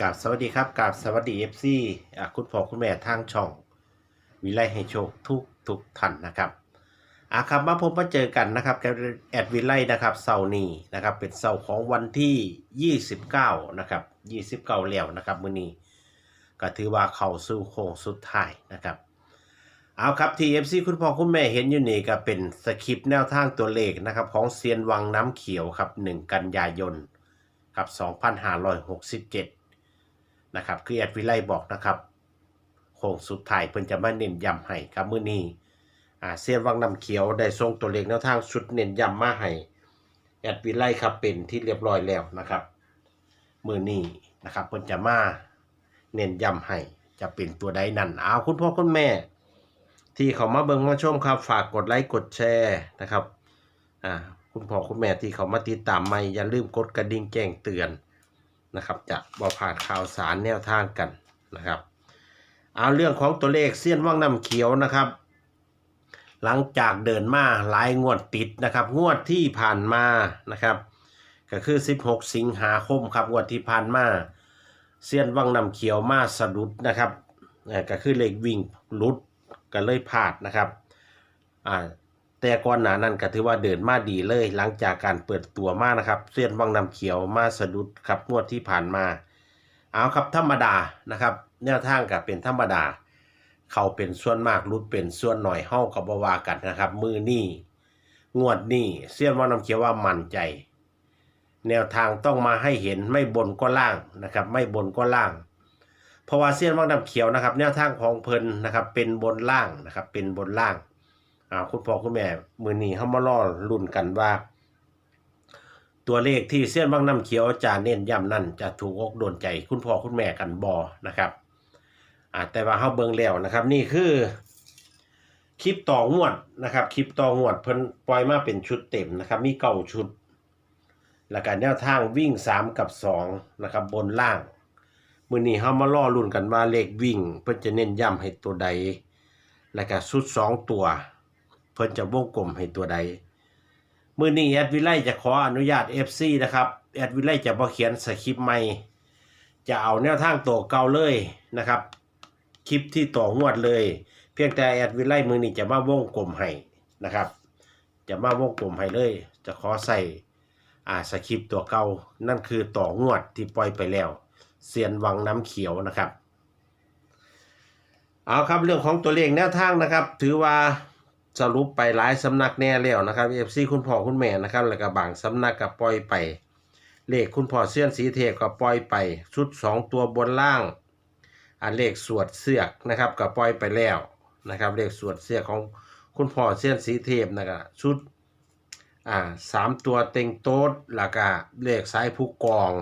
กราบสวัสดีครับกราบสวัสดีเอฟซีคุณพ่อคุณแม่ทางช่อง วิไลให้โชคทุกทุกท่านนะครับอะครับมาพบมาเจอกันนะครับกับแอดวิไลนะครับเสาร์นี้นะครับเป็นเสาร์ของวันที่ 29นะครับ29แล้วนะครับมื้อนี้ก็ถือว่าเข้าสู่โค้งสุดท้ายนะครับเอาครับที่ FC คุณพ่อคุณแม่เห็นอยู่นี่ก็เป็นสคริปต์แนวทางตัวเลขนะครับของเซียนวังน้ำเขียวครับ1กันยายนครับ2567 นะครับคือแอดวิไลบอกนะครับโค้งสุดท้ายเพิ่นจะมาเน้นย้ำให้ครับมื้อนี้อ่าเซียนวังน้ำเขียวได้ส่งตัวเลขแนวทางชุดเน้นย้ำมาให้แอดวิไลครับเป็นที่เรียบร้อยแล้วนะครับมื้อนี้นะครับเพิ่นจะมาเน้นย้ำให้จะเป็นตัวใดนั่นเอาคุณพ่อคุณแม่ ที่เขามาเบิ่งมาชมครับ ฝากกดไลค์กดแชร์นะครับอ่าคุณพ่อคุณแม่ที่เขามาติดตามใหม่อย่าลืมกดกระดิ่งแจ้งเตือน นะครับจะบ่พลาดข่าวสารแนวทางกันนะครับเอาเรื่องของตัวเลขเสี้ยนว่างน้ำเขียวนะครับ หลังจากเดินมาหลายงวดติดนะครับ งวดที่ผ่านมานะครับ ก็คือ 16 สิงหาคมครับงวดที่ผ่านมาเสี้ยนว่างน้ำเขียวมาสะดุดนะครับก็คือเลขวิ่งหลุดก็เลยพลาดนะครับอ่า แต่ก่อนหน้านั้นก็ถือว่าเดินมาดีเลยหลังจากการเปิดตัวมานะครับเส้นวังน้ำเขียวมาสะดุดครับงวดที่ผ่านมา เอาครับธรรมดานะครับ แนวทางกับเป็นธรรมดา เขาเป็นส่วนมากรุดเป็นส่วนหน่อยเฮ้ากับบวากันนะครับ มือนี่งวดนี่เส้นวังน้ำเขียวว่ามั่นใจ แนวทางต้องมาให้เห็นไม่บนก็ล่างนะครับ ไม่บนก็ล่างเพราะว่าเส้นวังน้ำเขียวนะครับ แนวทางของเพลินนะครับ เป็นบนล่างนะครับ เป็นบนล่าง อ่าคุณพ่อคุณแม่มือนี้เขามาล่อลุ่นกันว่า ตัวเลขที่เส้นวังน้ำเขียวจะเน้นย้ำนั่นจะถูกอกโดนใจคุณพ่อคุณแม่กันบอนะครับอ่าแต่ว่าเขาเบิ่งแล้วนะครับ นี่คือคลิปต่องวดนะครับ คลิปต่องวดเพิ่นปล่อยมาเป็นชุดเต็มนะครับ มีเก้าชุด แล้วก็แนวทางวิ่ง 3 กับ 2 นะครับ บนล่าง มื้อนี้เฮามาล่อลุ่นกันว่าเลขวิ่ง เพิ่นจะเน้นย้ำให้ตัวใด แล้วก็ชุด 2 ตัว พิ่นจะวงกลมให้ตัวใดมื้อนี้แอดวิไลจะขออนุญาต FC นะครับแอดวิไลจะบ่เขียนสคริปต์ใหม่ จะเอาแนวทางตัวเก่าเลยนะครับ คลิปที่ต่องวดเลย เพียงแต่แอดวิไลมือนี้จะมาวงกลมให้นะครับ จะมาวงกลมให้เลย จะขอใส่อ่าสคริปต์ตัวเก่านั่นคือต่องวดที่ปล่อยไปแล้วเซียนวังน้ำเขียวนะครับ เอาครับเรื่องของตัวเลขแนวทางนะครับ ถือว่า สรุปไปหลายสำนักแน่แล้วนะครับเอฟซีคุณพ่อคุณแม่นะครับแล้วก็บางสำนักก็ปล่อยไป เลขคุณพ่อเสี้ยนสีเทพก็ปล่อยไปชุด 2 ตัวบนล่างอ่าเลขสวดเสือกนะครับก็ปล่อยไปแล้วนะครับเลขสวดเสือกของคุณพ่อเสี้ยนสีเทพนะครับชุดอ่าสามตัวเต็งโต๊ดแล้วก็เลขซ้ายผู้กอง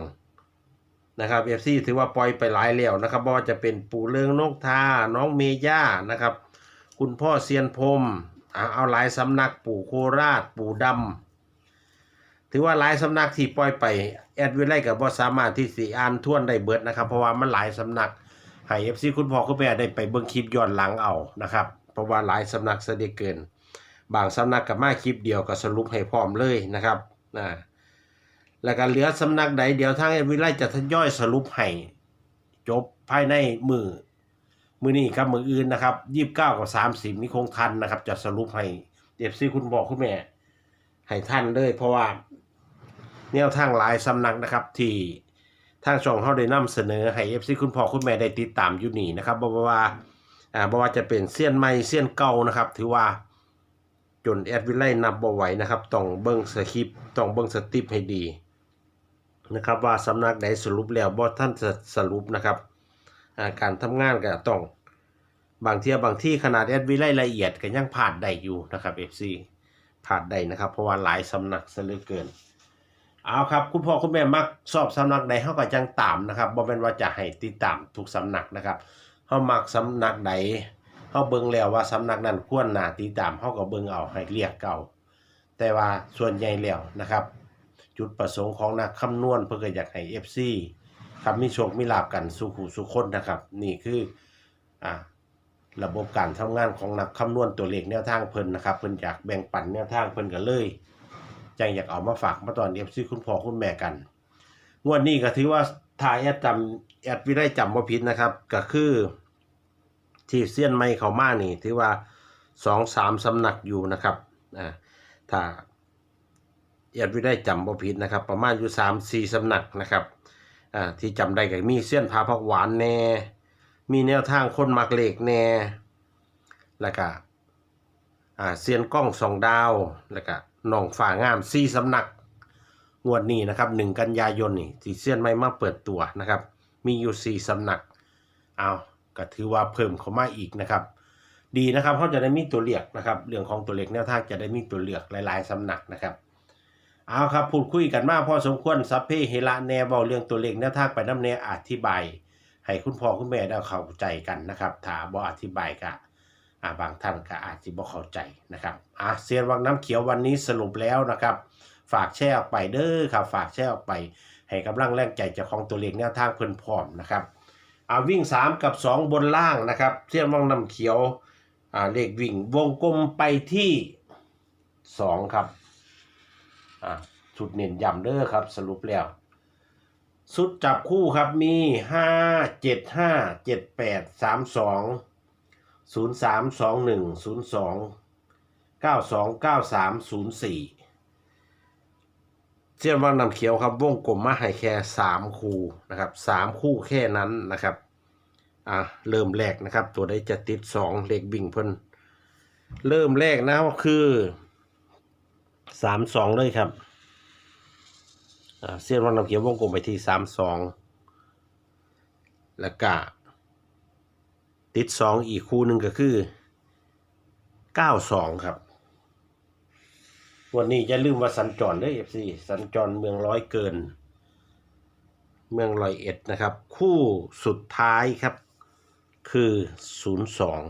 นะครับเอฟซีถือว่าปล่อยไปหลายแล้วนะครับบ่ว่าจะเป็นปู่เลืองนกทาน้องเมย่านะครับ คุณพ่อเซียนพรม เอาหลายสำนักปู่โคราช ปู่ดำถือว่าหลายสำนักที่ปล่อยไป แอดวิไลกับบ่สามารถที่สิอ่านท่วนได้เบิดนะครับ เพราะว่ามันหลายสำนักให้เอฟซีคุณพ่อคุณแม่ได้ไปเบิ่งคลิปย้อนหลังเอานะครับ เพราะว่าหลายสำนักเสยเหด็จเกิน บางสำนักกับมาคลิปเดียวก็สรุปให้พร้อมเลยนะครับนะแล้วก็เหลือสำนักใดเดี๋ยวทางเอวิไลจะทยอยสรุปให้จบภายในมือ มือนี้ครับมืออื่นนะครับยี่สิบเก้ากับสามสิบนี่คงทันนะครับ จะสรุปให้เอฟซีคุณบอกคุณแม่ ให้ท่านเลยเพราะว่า แนวทางหลายสำนักนะครับ ที่ทางช่องเขาได้นำเสนอให้เอฟซีคุณพ่อคุณแม่ได้ติดตามอยู่นี่นะครับบอกว่าอ่าบอกว่าจะเป็นเสี้ยนใหม่เสี้ยนเก่านะครับ ถือว่าจนแอดวิไลนับบ่ไหวนะครับต้องเบิ่งสคริปต้องเบิ่งสติปให้ดีนะครับ ว่าสำนักใดสรุปแล้วบ่ท่านสรุปนะครับ การทำงานก็ต้องบางเทียบางที่ขนาดแอดวิไลละเอียดก็ยังผ่านได้อยู่นะครับ FC ผ่านได้นะครับ เพราะว่าหลายสำนักซะเหลือเกิน เอาครับ คุณพ่อคุณแม่มักชอบสำนักใดเฮาก็จังตามนะครับบ่แม่นว่าจะให้ติดตามทุกสำนักนะครับเฮามักสำนักใดเฮาเบิ่งแล้วว่าสำนักนั้นควรน่าติดตามเฮาก็เบิ่งเอาให้เรียกเก่า แต่ว่าส่วนใหญ่แล้วนะครับ จุดประสงค์ของนักคำนวณเพื่ออยากให้ FC ครับมีโชคมีลาบกันสู่หูสู่คนนะครับ นี่คืออ่าระบบการทำงานของนักคำนวณตัวเลขแนวทางเพิ่นนะครับเพิ่นอยากแบ่งปันแนวทางเพิ่นก็เลยจังอยากเอามาฝากมาตอน FC คุณพ่อคุณแม่กันงวดนี้ก็ถือว่าถ้าแอดจำแอดวิได้จำว่าผิดนะครับ ก็คือที่เซียนไม่เขามานี่ ถือว่าสองสามสำนักอยู่นะครับอ่าถ้าแอดวิได้จำว่าผิดนะครับ ประมาณอยู่สามสี่สำนักนะครับ อ่าที่จำได้ก็มีเซียนพาพักหวานแน่ มีแนวทางคนมักเลขแน่ แล้วก็อ่าเซียนกล้องสองดาว แล้วก็น้องฝ่างามสี่สำนัก งวดนี้นะครับหนึ่งกันยายนนี่ที่เซียนไม่มาเปิดตัวนะครับ มีอยู่สี่สำนัก เอาก็ถือว่าเพิ่มเข้ามาอีกนะครับ ดีนะครับเขาจะได้มีตัวเลือกนะครับ เรื่องของตัวเลขแนวทางจะได้มีตัวเลือกหลาย ๆสำนักนะครับ เอาครับพูดคุยกันมากพอสมควรซัพเพเฮระแนเบาเรื่องตัวเลขแนวทางไปน้ำแนอธิบาย ให้คุณพ่อคุณแม่ได้เข้าใจกันนะครับถ้าบ่อธิบายก็บางท่านก็อาจจะบ่เข้าใจนะครับอะเซียนวังน้ำเขียววันนี้สรุปแล้วนะครับ ฝากแชร์ออกไปเด้อครับ ฝากแชร์ออกไป ให้กำลังแรงใจเจ้าของตัวเลขแนวทางเพิ่นพร้อมนะครับเอาวิ่ง 3 กับ 2 บนล่างนะครับเซียนวังน้ำเขียวอ่าเลขวิ่งวงกลมไปที่ 2 ครับ อ่าชุดเน้นย้ำเด้อครับ สรุปแล้ว สุดจับคู่ครับมีห้าเจ็ดห้าเจ็ดแปดสามสองศูนย์สามสองหนึ่งศูนย์สองเก้าสองเก้าสามศูนย์สี่เสี้ยนวังนำเขียวครับวงกลมมาให้แค่สามคู่นะครับสามคู่แค่นั้นนะครับอะเริ่มแรกนะครับ ตัวได้จะติดสองเลขบิ่งเพิ่นเริ่มแรกนะก็คือ สามสองเลยครับเส้นวันน้ำเขียววงกลมไปที่สามสองแล้วก็ติดสองอีกคู่หนึ่งก็คือเก้าสองครับ วันนี้จะลืมว่าสัญจรเด้วยเอฟซีสัญจรเมืองร้อยเกิน เมืองร้อยเอ็ดนะครับ คู่สุดท้ายครับคือศูนย์สอง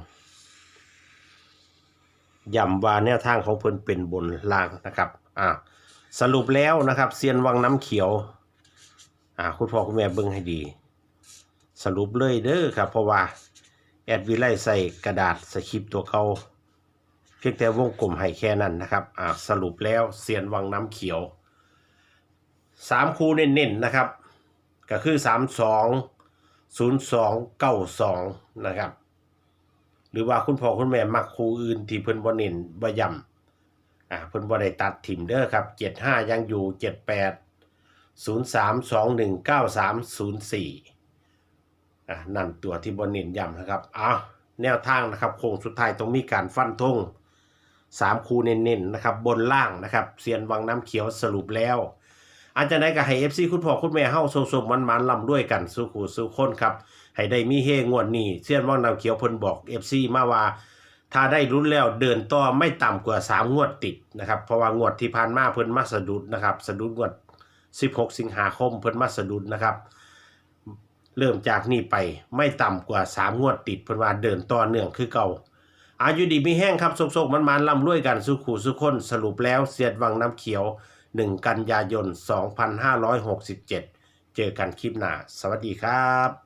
ย้ำว่าแนวทางของเพิ่นเป็นบนล่างนะครับอ่าสรุปแล้วนะครับเซียนวังน้ำเขียวอ่าคุณพ่อคุณแม่เบิ่งให้ดี สรุปเลยเด้อครับ เพราะว่าแอดวิไลใส่กระดาษสคริปต์ตัวเขาเพียงแต่วงกลมให้แค่นั้นนะครับอ่าสรุปแล้วเซียนวังน้ำเขียวสามคูเน้นๆนะครับ ก็คือสามสองศูนย์สองเก้าสองนะครับ รือว่าคุณพ่อคุณแม่มักคูอื่นที่เพิ่นบ่เน้นบ่ย้ำอ่าเพิ่นบ่ได้ตัดถิ่มเด้อครับ75ยังอยู่78 03 21 93 04อ่านั่นตัวที่บ่เน้นย้ำนะครับอ้าวแนวทางนะครับโค้งสุดท้ายต้องมีการฟันธง3คูเน้นๆนะครับบนล่างนะครับเซียนวังน้ำเขียวสรุปแล้ว อาจจะได้กับให้ FC คุณพ่อคุณแม่เฮาสมๆมันๆลำด้วยกันสู้ขู่สู้คนครับ ให้ได้มีเฮงวดนี้เซียนวังน้ำเขียวเพิ่นบอก FC มาว่า ถ้าได้รุ้นแล้วเดินต่อไม่ต่ำกว่า 3 งวดติดนะครับ เพราะว่างวดที่ผ่านมาเพิ่นมาสะดุดนะครับสะดุดงวด 16 สิงหาคมเพิ่นมาสะดุดนะครับเริ่มจากนี้ไปไม่ต่ำกว่า 3 งวดติดเพิ่นว่าเดินต่อเนื่องคือเก่าอายุดีมีแห้งครับสกๆมันๆลำรวยกันสุขูสุขคนสรุปแล้วเสียดวังน้ำเขียว 1 กันยายน 2567 เจอกันคลิปหน้า สวัสดีครับ